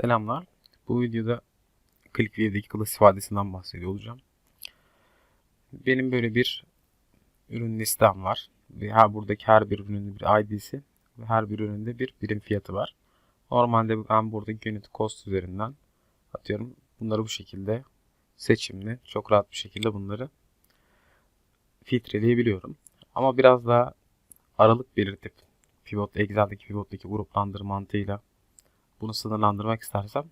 Selamlar. Bu videoda ClickView'deki class ifadesinden bahsediyor olacağım. Benim böyle bir ürün listem var. Ve her buradaki her bir ürünün bir ID'si ve her bir üründe bir birim fiyatı var. Normalde ben buradaki unit cost üzerinden atıyorum. Bunları bu şekilde seçimli, çok rahat bir şekilde bunları filtreleyebiliyorum. Ama biraz daha aralık belirtip pivot, Excel'deki pivottaki gruplandırma mantığıyla bunu sınırlandırmak istersem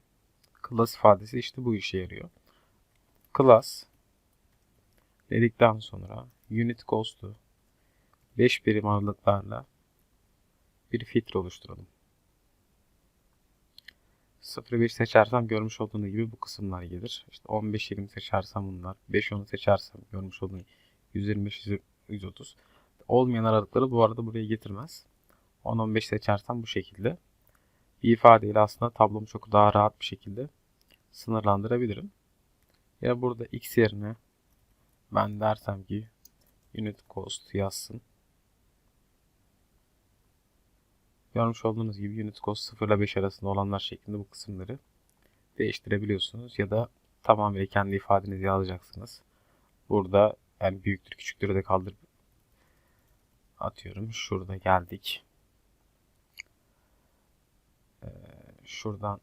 class ifadesi işte bu işe yarıyor. Class dedikten sonra unit cost'u 5 birim aralıklarla bir filtre oluşturalım. 0-1 seçersem görmüş olduğunuz gibi bu kısımlar gelir. İşte 15-20 seçersem bunlar. 5-10'u seçersem görmüş olduğunuz 125-130. Olmayan aralıkları bu arada buraya getirmez. 10-15 seçersem bu şekilde bir ifadeyle aslında tablomu çok daha rahat bir şekilde sınırlandırabilirim. Ya burada x yerine ben dersem ki unit cost yazsın. Görmüş olduğunuz gibi unit cost 0 ile 5 arasında olanlar şeklinde bu kısımları değiştirebiliyorsunuz. Ya da tamamen kendi ifadenizi yazacaksınız. Burada yani büyüktür küçüktür de kaldırıp atıyorum. Şurada geldik. Şuradan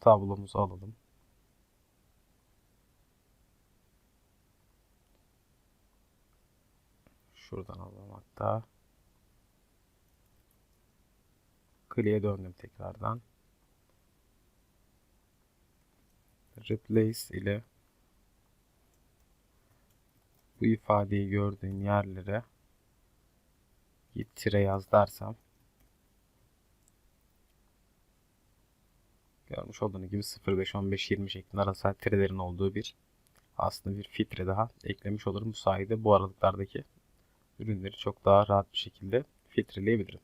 tablomuzu alalım. Şuradan alalım hatta. Clear'e döndüm tekrardan. Replace ile bu ifadeyi gördüğüm yerlere git tire yaz dersem görmüş olduğunuz gibi 0, 5, 15, 20 şeklinde arasal tirelerin olduğu bir aslında bir filtre daha eklemiş olurum. Bu sayede bu aralıklardaki ürünleri çok daha rahat bir şekilde filtreleyebilirim.